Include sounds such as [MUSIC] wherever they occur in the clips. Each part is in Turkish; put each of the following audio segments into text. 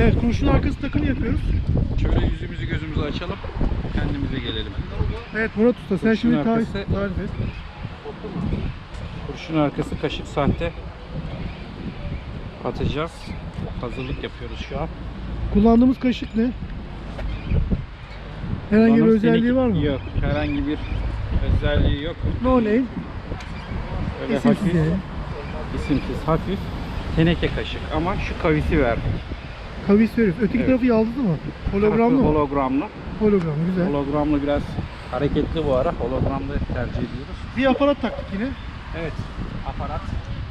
Evet kurşun arkası takım yapıyoruz. Şöyle yüzümüzü gözümüzü açalım. Kendimize gelelim. Evet Murat Usta sen şimdi tarif, arkası- tarif et. Kurşun arkası kaşık sahte atacağız. Hazırlık yapıyoruz şu an. Kullandığımız kaşık ne? Herhangi bir özelliği var mı? Yok. Herhangi bir özelliği yok. No name. Öyle hafif, isimsiz, hafif teneke kaşık ama şu kavisi verdik. Kavis veriyoruz. Öteki Evet. tarafı yaldızlı mı? Hologramlı mı? Hologramlı. Hologram güzel. Hologramlı biraz hareketli bu ara. Hologramlı tercih ediyoruz. Bir aparat taktık yine. Evet. Aparat.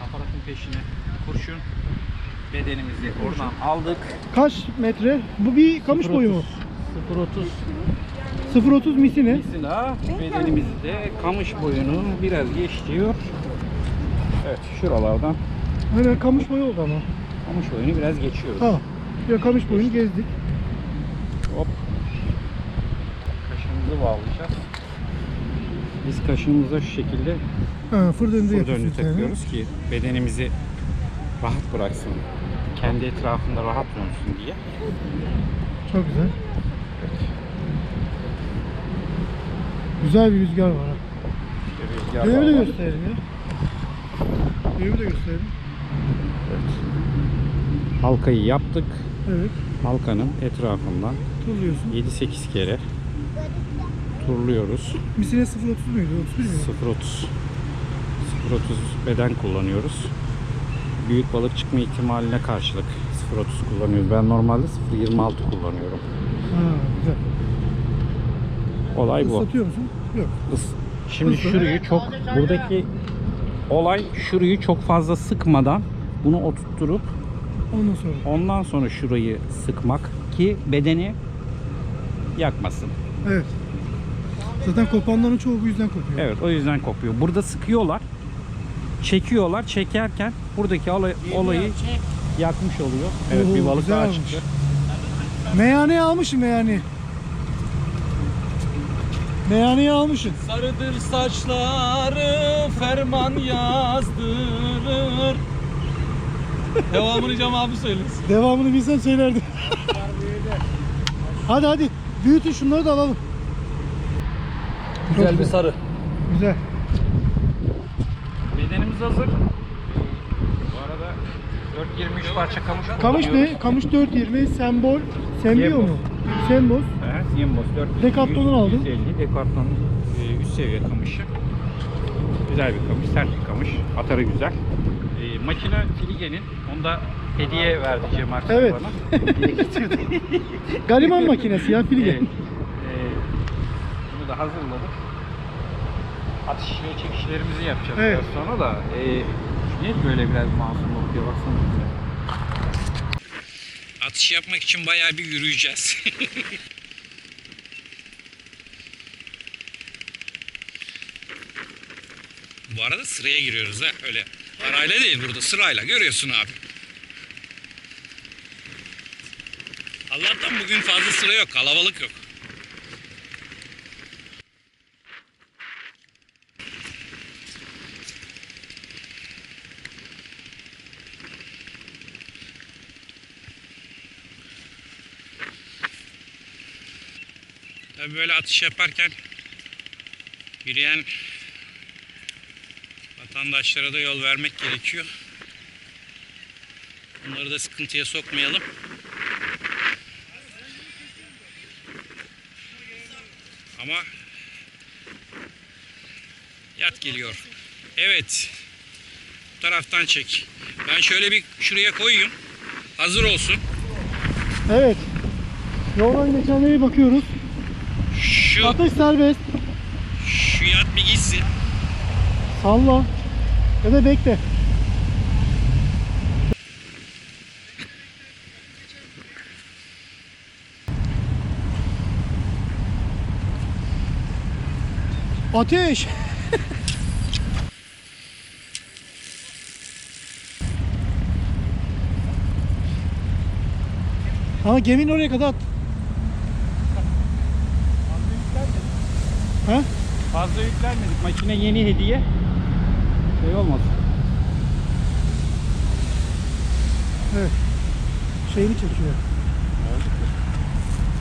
Aparatın peşine kurşun bedenimizi oradan aldık. Kaç metre? Bu bir kamış boyu mu? 0.30 0.30 misine. Mesela bedenimizi de kamış boyunu biraz geçiyor. Evet şuralardan Hemen kamış boyu oldu ama. kamış boyunu biraz geçiyoruz. Tamam. Bir kamış boyunu gezdik. Hop. Kaşımızı bağlayacağız. Biz kaşımıza şu şekilde Ha, fır fır yapıyorsunuz yani. takıyoruz ki bedenimizi rahat bıraksın. Kendi etrafında rahat dönsün diye. Çok güzel. Güzel bir rüzgar var. İşte rüzgar Düğümü de gösterelim ya. Düğümü de gösterelim. Halkayı yaptık. Evet. Halkanın etrafından Turluyorsun. 7-8 kere turluyoruz. Misine 0.30 muydu? 31 miydi? 0.30 0.30 beden kullanıyoruz. Büyük balık çıkma ihtimaline karşılık 0.30 kullanıyoruz. Ben normalde 0.26 kullanıyorum. Ha, güzel. Olay bu. Islatıyor musun? Yok. Is- Şimdi şuruyu çok buradaki olay şuruyu çok fazla sıkmadan bunu oturtturup Ondan sonra. ondan sonra şurayı sıkmak ki bedeni yakmasın. Evet. Zaten kopanların çoğu bu yüzden kopuyor. Evet o yüzden kopuyor. Burada sıkıyorlar. Çekiyorlar. Çekerken buradaki olay- olayı yakmış oluyor. Evet Oo, bir balık daha çıktı. Meyhaneye almışım meyhaneye. Meyhaneye almışım. Sarıdır saçları ferman yazdırır. Devamını Cem abi söylesin. Devamını bilsem söylerdim. hadi hadi. Büyütün şunları da alalım. Güzel bir sarı. Güzel. Bedenimiz hazır. Bu arada 4-23 parça kamış Kamış ne? Kamış 420, sembol, Yemboz. mu? Semboz. Evet, Yembos 400. Decathlon'un aldın. 150 Decathlon e, üst seviye kamışı. Güzel bir kamış, sert bir kamış. Atarı güzel. Makine Filige'nin. Onu da hediye verdi Cem Arslan Evet. bana. Hediye [LAUGHS] getirdi. Gariban makinesi ya Filge. Evet. E, bunu da hazırladık. Atış ve çekişlerimizi yapacağız Evet. biraz sonra da. E, niye böyle biraz masum bakıyor baksana. Atış yapmak için bayağı bir yürüyeceğiz. [LAUGHS] Bu arada sıraya giriyoruz ha öyle. Arayla değil burada sırayla görüyorsun abi. Allah'tan bugün fazla sıra yok kalabalık yok. Tabii böyle atış yaparken yürüyen vatandaşlara da yol vermek gerekiyor. Bunları da sıkıntıya sokmayalım. Ama yat geliyor. Evet. Bu taraftan çek. Ben şöyle bir şuraya koyayım. Hazır olsun. Evet. Yoldan geçenlere bakıyoruz. Şu Atış serbest. şu yat bir gitsin. Salla. Ya da bekle. Ateş. [LAUGHS] Ama geminin oraya kadar at. Fazla yüklenmedik. Makine yeni hediye. Şey olmasın. Evet. Şeyini çekiyor.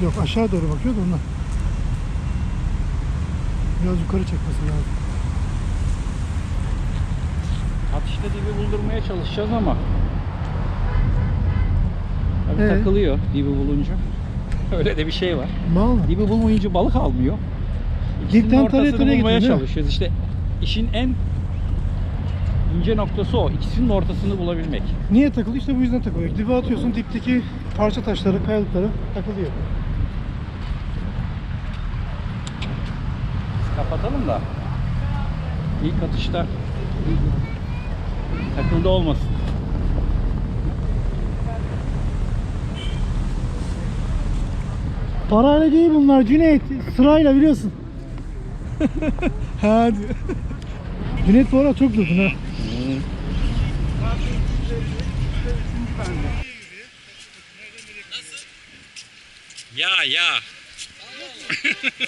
Yok aşağı doğru bakıyor da ondan. Biraz yukarı çekmesi lazım. Atışta dibi buldurmaya çalışacağız ama. Tabii Ee? takılıyor dibi bulunca. [LAUGHS] Öyle de bir şey var. Mı? Dibi bulmayınca balık almıyor. İkisinin Dipten ortasını bulmaya çalışıyoruz. İşte işin en ince noktası o. İkisinin ortasını bulabilmek. Niye takılıyor? İşte bu yüzden takılıyor. Dibe atıyorsun dipteki parça taşları, kayalıkları takılıyor. Kapatalım da ilk atışta takıldı olmasın. Parayla değil bunlar Cüneyt. Sırayla biliyorsun. [LAUGHS] ha diyor. Cüneyt bu ara çok durdun ha. Ya ya. [LAUGHS]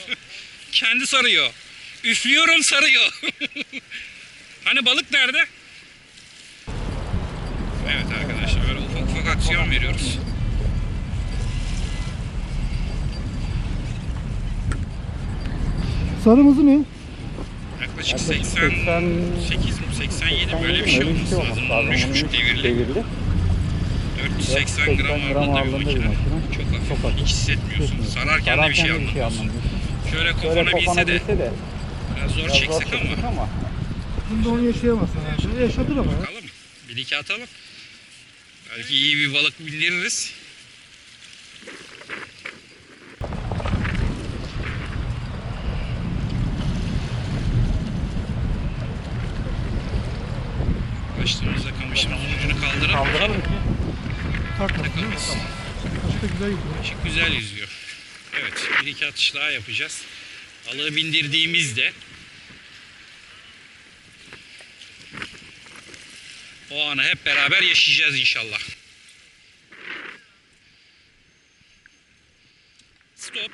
Kendi sarıyor. Üflüyorum sarıyor. [LAUGHS] hani balık nerede? Evet arkadaşlar böyle ufak ufak aksiyon veriyoruz. Sarımızı ne? Yaklaşık 88 mi 87 mi böyle bir şey olması lazım. 13,5 devirli. 480 gram ağırlığında bir makine. Çok hafif. Hiç hissetmiyorsun. Sararken de bir şey anlamıyorsun. Şöyle kopanabilse de biraz zor çeksek ama. Bunda onu yaşayamazsın. Şunu yaşatır ama. Bakalım. Bir iki atalım. Belki iyi bir balık bildiririz. Başladığımızda kamışımızın ucunu kaldıralım. Kaldıralım ki. Tamam. Başka güzel gidiyor. Işık güzel yüzüyor. Evet, bir iki atış daha yapacağız. Balığı bindirdiğimizde o anı hep beraber yaşayacağız inşallah. Stop.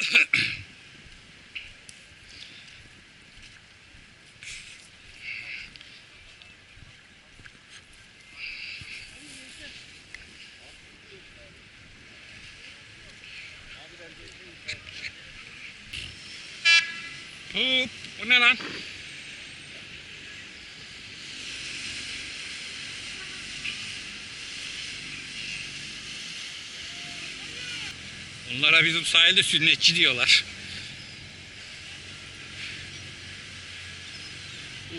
Hop, [LAUGHS] ne lan? Onlara bizim sahilde sünnetçi diyorlar.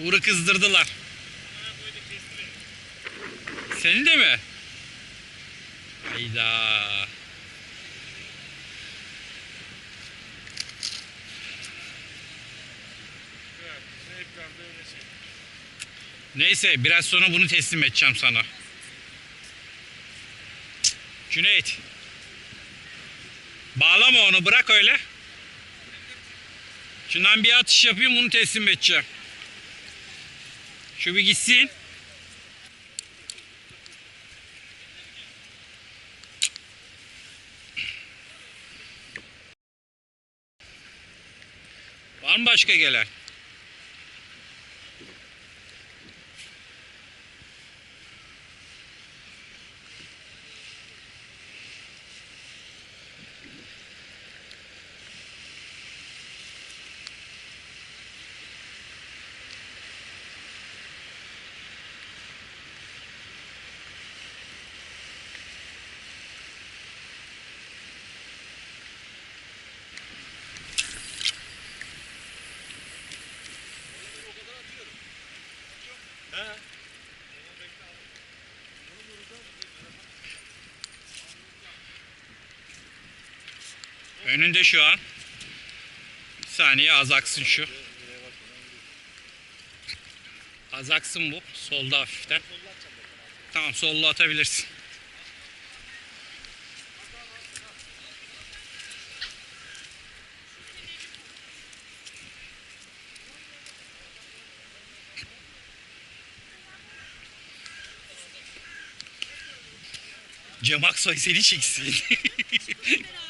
Uğur'u kızdırdılar. Senin de mi? Hayda. Neyse biraz sonra bunu teslim edeceğim sana. Cüneyt. Bağlama onu bırak öyle. Şundan bir atış yapayım bunu teslim edeceğim. Şu bir gitsin. Var mı başka gelen? Önünde şu an. Bir saniye az aksın şu. Az aksın bu. Solda hafiften. Tamam solda atabilirsin. Cem Aksoy seni çeksin. [LAUGHS]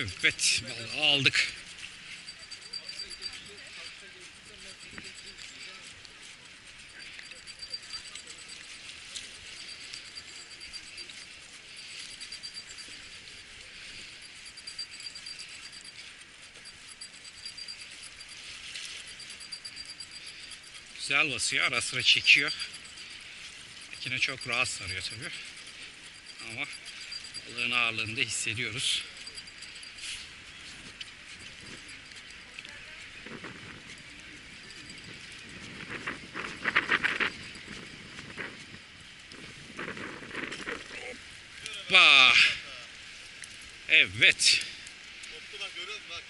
Evet, aldık. Güzel basıyor, ara sıra çekiyor. Makine çok rahat sarıyor tabii. Ama balığın ağırlığını da hissediyoruz. Hoppa. Evet. Koptu görüyor bak.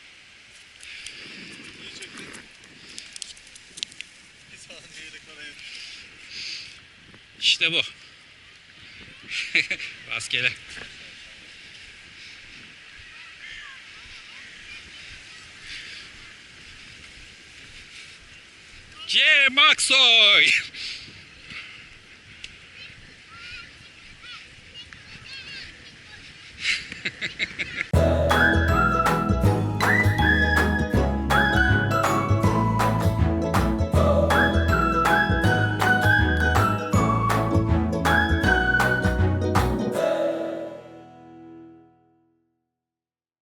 İşte bu. [LAUGHS] Rastgele. Cem Aksoy.